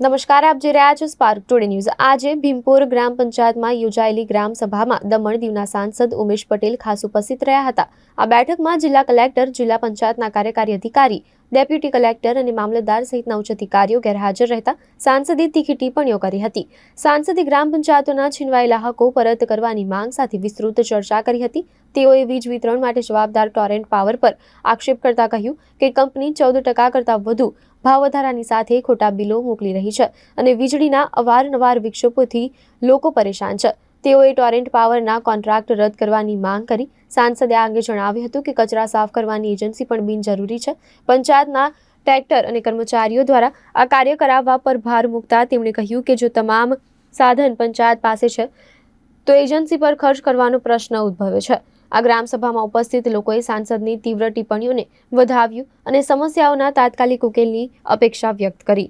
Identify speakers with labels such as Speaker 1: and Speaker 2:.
Speaker 1: નમસ્કાર, આપ જોઈ રહ્યા છો સ્પાર્ક ટુડે ન્યૂઝ આજે ભીમપુર ગ્રામ પંચાયતમાં યોજાયેલી ગ્રામ સભામાં દમણ દીવના સાંસદ ઉમેશ પટેલ ખાસ ઉપસ્થિત રહ્યા હતા. આ બેઠકમાં જિલ્લા કલેક્ટર, જિલ્લા પંચાયતના કાર્યકારી અધિકારી, ડેપ્યુટી કલેક્ટર અને મામલતદાર સહિતના ઉચ્ચ અધિકારીઓ ગેરહાજર રહેતા સાંસદે તીખી ટિપ્પણીઓ કરી હતી. સાંસદે ગ્રામ પંચાયતોના છીનવાયેલા હકો પરત કરવાની માંગ સાથે વિસ્તૃત ચર્ચા કરી હતી. તેઓએ વીજ વિતરણ માટે જવાબદાર ટોરેન્ટ પાવર પર આક્ષેપ કરતા કહ્યું કે કંપની ચૌદ ટકા કરતાં વધુ ભાવ વધારાની સાથે ખોટા બિલો મોકલી રહી છે અને વીજળીના અવારનવાર વિક્ષોપોથી લોકો પરેશાન છે. તેઓએ ટોરેન્ટ પાવરના કોન્ટ્રાક્ટ રદ કરવાની માંગ કરી. સાંસદે આ અંગે જણાવ્યું હતું કે કચરા સાફ કરવાની એજન્સી પણ બિનજરૂરી છે. પંચાયતના ટ્રેક્ટર અને કર્મચારીઓ દ્વારા આ કાર્ય કરાવવા પર ભાર મૂકતા તેમણે કહ્યું કે જો તમામ સાધન પંચાયત પાસે છે, તો એજન્સી પર ખર્ચ કરવાનો પ્રશ્ન ઉદ્ભવે છે. આ ગ્રામસભામાં ઉપસ્થિત લોકોએ સાંસદની તીવ્ર ટિપ્પણીઓને વધાવ્યું અને સમસ્યાઓના તાત્કાલિક ઉકેલની અપેક્ષા વ્યક્ત કરી.